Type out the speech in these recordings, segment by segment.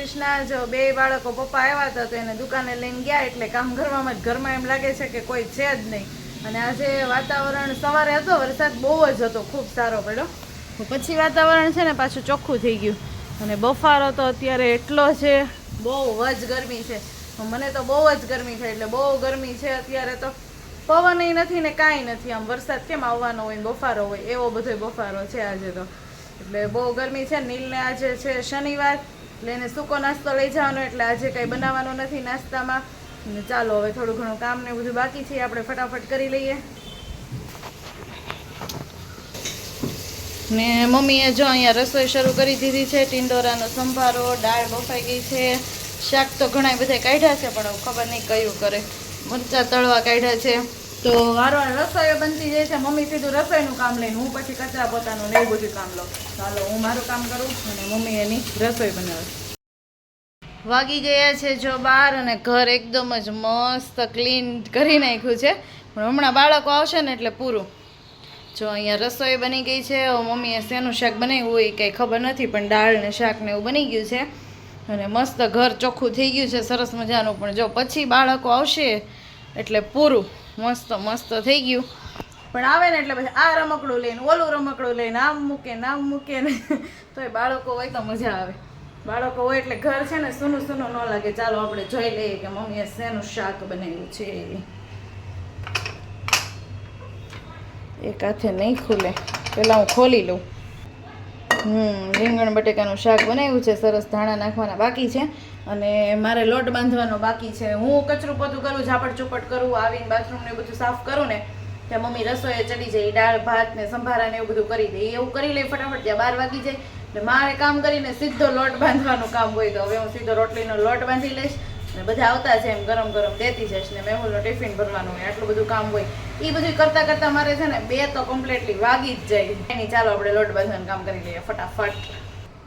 કૃષ્ણ જો બે બાળકો, પપ્પા આવ્યા હતા તો એને દુકાને લઈને ગયા એટલે કામ કરવામાં જ ઘરમાં એમ લાગે છે કે કોઈ છે જ નહીં. અને આજે વાતાવરણ સવારે હતો, વરસાદ બહુ જ હતો, ખૂબ સારો પડ્યો. પછી વાતાવરણ છે ને પાછું ચોખ્ખું થઈ ગયું. અને બફારો તો અત્યારે એટલો છે, બહુ જ ગરમી છે. મને તો બહુ જ ગરમી છે એટલે બહુ ગરમી છે અત્યારે તો. પવન નથી ને કાંઈ નથી, આમ વરસાદ કેમ આવવાનો હોય બફારો હોય, એવો બધો બફારો છે આજે તો. એટલે બહુ ગરમી છે નીલને આજે છે શનિવાર. એટલે એને સૂકો નાસ્તો લઈ જવાનો, એટલે આજે કંઈ બનાવવાનું નથી નાસ્તામાં. ને ચાલો, હવે થોડું ઘણું કામ ને બધું બાકી છે, આપણે ફટાફટ કરી લઈએ. ને મમ્મીએ જો અહીંયા રસોઈ શરૂ કરી દીધી છે, ટિંડોરાનો સંભારો, દાળ બફાઈ ગઈ છે. શાક તો ઘણા બધા કાઢ્યા છે, પણ ખબર નહીં કયું કરે. મરચાં તળવા કાઢ્યા છે. તો વારવાર રસોઈ બનતી જાય છે. મમ્મી સીધું રસોઈનું કામ લઈને હું પછી કચરા પોતાનું ને બધું કામ લઉં. ચાલો, હું મારું કામ કરું અને મમ્મી એની રસોઈ બનાવે. વાગી ગયા છે જો બહાર અને ઘર એકદમ જ મસ્ત ક્લીન કરી નાખ્યું છે. પણ હમણાં બાળકો આવશે ને એટલે પૂરું. જો અહીંયા રસોઈ બની ગઈ છે. મમ્મીએ શેનું શાક બનાવ્યું હોય કંઈ ખબર નથી, પણ દાળ ને શાક ને એવું બની ગયું છે. અને મસ્ત ઘર ચોખ્ખું થઈ ગયું છે. સરસ મજાનું. પણ જો પછી બાળકો આવશે એટલે પૂરું. મસ્ત મસ્ત થઈ ગયું. પણ આવે ને એટલે પછી આ રમકડું લઈને, ઓલું રમકડું લઈને, આમ મૂકે ને આમ મૂકે ને. તો એ બાળકો હોય તો મજા આવે. બાળકો હોય એટલે ઘર છે ને સૂનું સૂનું ન લાગે. ચાલો આપણે જોઈ લઈએ કે મમ્મીએ શેનું શાક બનાવ્યું છે. એક હાથે નહીં ખુલે. પહેલાં હું ખોલી લઉં. હમ, રીંગણ, બટેકાનું શાક બનાવ્યું છે, સરસ ધાણા નાખવાના બાકી છે. અને મારે લોટ બાંધવાનો બાકી છે. હું કચરું પોતું કરું, ઝાપટ ચૂપટ કરું, આવીને બાથરૂમ ને બધું સાફ કરું ને, ત્યાં મમ્મી રસોઈએ ચડી જાય દાળ, ભાત ને સંભારા ને એવું બધું કરી દે. એવું કરી લે ફટાફટ, ત્યાં બાર વાગી જાય. ને મારે કામ કરીને સીધો લોટ બાંધવાનું કામ હોય તો હવે હું સીધો રોટલીનો લોટ બાંધી લઈશ. અને બધા આવતા છે એમ ગરમ ગરમ દેતી જઈશ ને મેહુલનો ટિફિન ભરવાનું હોય, આટલું બધું કામ હોય. એ બધું કરતા કરતા મારે છે ને બે તો કમ્પ્લીટલી વાગી જ જાય. એની ચાલો આપણે લોટ બાંધવાનું કામ કરી લઈએ ફટાફટ.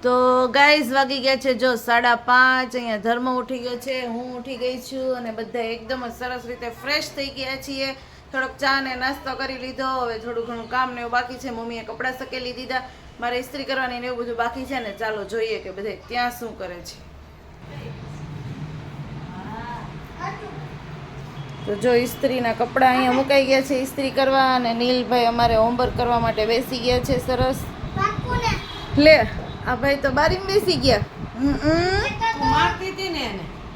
તો ગાઈઝ વાગી ગયા છે જો સાડા પાંચ, અહીંયા ધર્મ ઉઠી ગયો છે, હું ઉઠી ગઈ છું અને બધા એકદમ જ સરસ રીતે ફ્રેશ થઈ ગયા છીએ. થોડોક ચા ને નાસ્તો કરી લીધો, હવે થોડું ઘણું કામ ને એવું બાકી છે. મમ્મીએ કપડાં સકેલી દીધા, મારે ઇસ્ત્રી કરવાની ને એવું બધું બાકી છે ને ચાલો જોઈએ કે બધા ત્યાં શું કરે છે. તો જો ઇસ્ત્રીના કપડાં અહીંયા મુકાઈ ગયા છે ઇસ્ત્રી કરવા અને નીલભાઈ અમારે હોમવર્ક કરવા માટે બેસી ગયા છે સરસ. લે આ ભાઈ તો બારીમાં બેસી ગયા.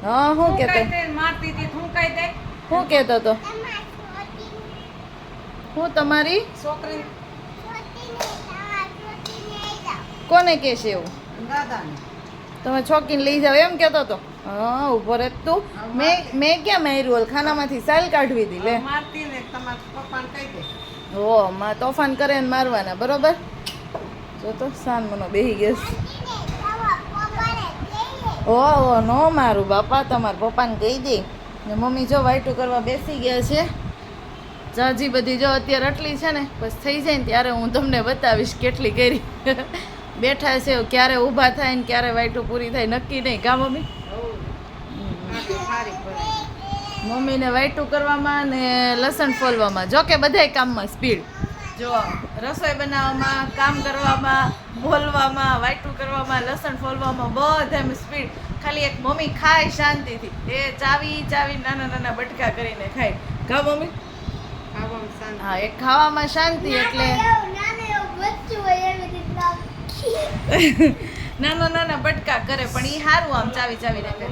હા હું કેતો શું હું કેતો તો હું તમારી? છોકરી કોને કહેશે એવું? તમે છોકીને લઈ જાઓ એમ કેતો તો હા ઊભો તું. મેં મેં ક્યાં માર્યું? ખાનામાંથી સાલ કાઢવી હતી લે. મારતી ને તમારા પપ્પાને કહી દે. ઓ માં તોફાન કરે ને મારવાના બરોબર? જો તો સાન મનો બેહી ગયો ઓ ઓ નો મારું બાપા તમારા પપ્પાને કહી દે. ને મમ્મી જો વાઈટું કરવા બેસી ગયા છે. જાજી બધી જો અત્યારે આટલી છે ને બસ થઈ જાય ને ત્યારે હું તમને બતાવીશ કેટલી કરી. બેઠા છે ક્યારે ઊભા થાય ને ક્યારે વાઈટું પૂરી થાય નક્કી નહીં. કા મમ્મી? સારી મમ્મીને વાઈટું કરવામાં ને લસણ ફોલવામાં. જો કે બધાય કામમાં સ્પીડ જો રસોઈ બનાવવામાં કામ કરવામાં બોલવામાં વાઈટું કરવામાં લસણ ફોલવામાં બધામાં સ્પીડ ખાલી એક મમ્મી ખાય શાંતિથી. એ ચાવી ચાવી નાના નાના બટકા કરીને ખાય. કા મમ્મી? હા એક ખાવામાં શાંતિ એટલે નાના નાના બટકા કરે, પણ એ સારું આમ ચાવી ચાવીને કરે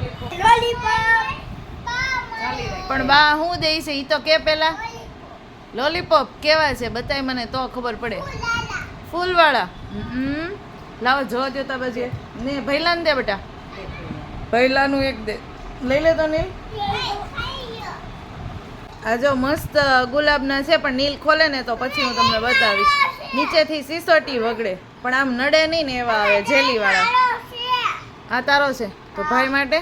પણ બા, હું દે છે એ તો કે પેલા. લોલીપોપ કેવા છે, બતાય મને તો ખબર પડે. ફૂલવાળા. હમ. લાવો, જોવા દો તા બાજુ ને ભૈલાને દે બેટા. ભૈલાનું એક દે. લઈ લે તો નીલ. આ જો મસ્ત ગુલાબના છે, પણ નીલ ખોલે ને તો પછી હું તમને બતાવીશ. નીચેથી સિસોટી વગડે. પણ આમ નડે નહીં ને એવા આવે જેલી વાળા આ તારો છે. તો ભાઈ માટે?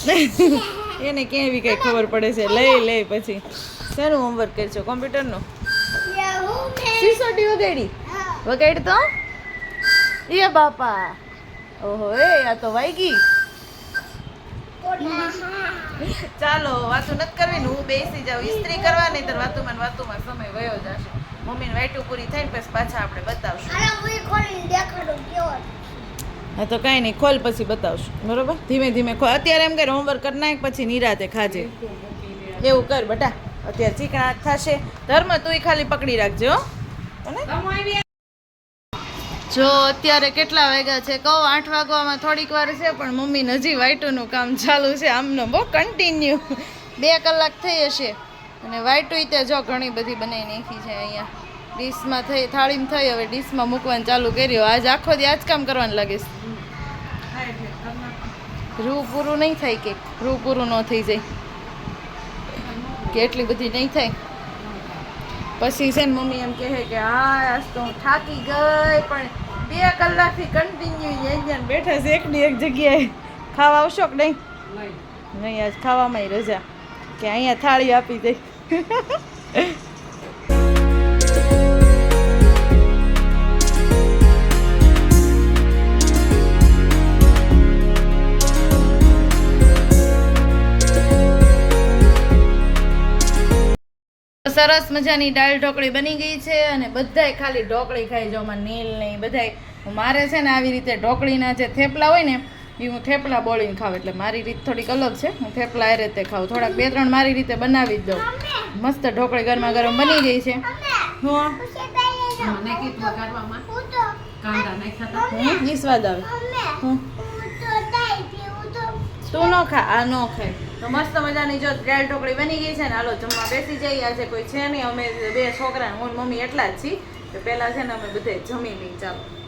એને ક્યાંય એવી કઈ ખબર પડે છે. લઈ લઈ પછી. શેનું હોમવર્ક કરશો? કોમ્પ્યુટરનું સિસોટી વગાડી? વગાડી તો? એ બાપા. ઓહો એ આ તો વાઈગી ચાલો વાતું નથી કરવી ને હું બેસી જાઉં. ઇસ્ત્રી કરવા નહીં તો વાતુમાં વાતુમાં સમય વયો જશે. મમ્મીને વાઈટું પૂરી થાય ને પછી પાછા આપણે બતાવશું. આના મૂવી ખોલીને દેખાડો કેવો હા તો કાંઈ નહીં ખોલ પછી બતાવશું. બરોબર? ધીમે ધીમે ખોલ. અત્યારે એમ કરે હોમવર્ક કરી નાખ પછી નિરાતે ખાજે. એવું કર બટા. અત્યારે ચીકણા થશે. ધર્મ તુંય ખાલી પકડી રાખજો હો. જો અત્યારે કેટલા વાગ્યા છે? કહો આઠ વાગવામાં થોડીક વાર છે પણ મમ્મી હજી વાઈટુનું કામ ચાલુ છે. આમનો બહુ કન્ટિન્યુ બે કલાક થઈ હશે. અને વાઈટું ત્યાં જો ઘણી બધી બનાવી નાખી છે અહીંયા. ડીશમાં થઈ થાળીમાં થઈ હવે ડીશમાં મૂકવાનું ચાલુ કર્યું. આજ આખો દી આજ કામ કરવાનું લાગીશ. રૂ પૂરું નહીં થાય કે રૂ પૂરું ન થઈ જાય. કે એટલી બધી નહીં થાય. પછી છે ને મમ્મી એમ કહે કે હા આજ તો હું થાકી ગઈ પણ બે કલાકથી કન્ટિન્યુ અહીંયા બેઠા છે એકની એક જગ્યાએ. ખાવા આવશો કે નહીં? નહીં. આજ ખાવામાં રજા. કે અહીંયા થાળી આપી દઈ સરસ મજાની દાળ ઢોકળી બની ગઈ છે અને બધાય ખાલી ઢોકળી ખાઈ જો આમાં નીલ ને બધાય. મારે છે ને આવી રીતે ઢોકળીના જે થેપલા હોય ને એ હું થેપલા બોળીને ખાવ એટલે મારી રીત થોડીક અલગ છે. હું થેપલા એ રીતે ખાઉં. થોડાક બે ત્રણ મારી રીતે બનાવી જ દઉં. મસ્ત ઢોકળી ગરમા ગરમ બની ગઈ છે. હું. ઈ સ્વાદ આવે. તું ન ખા આ ન ખાય. તો મસ્ત મજાની જો દાળ ઢોકળી બની ગઈ છે ને, હાલો જમવા બેસી જઈએ. આજે કોઈ છે નહીં, અમે બે છોકરા હું મમ્મી એટલા જ છીએ. પહેલા છે ને, અમે બધે જમી નહીં ચાલો.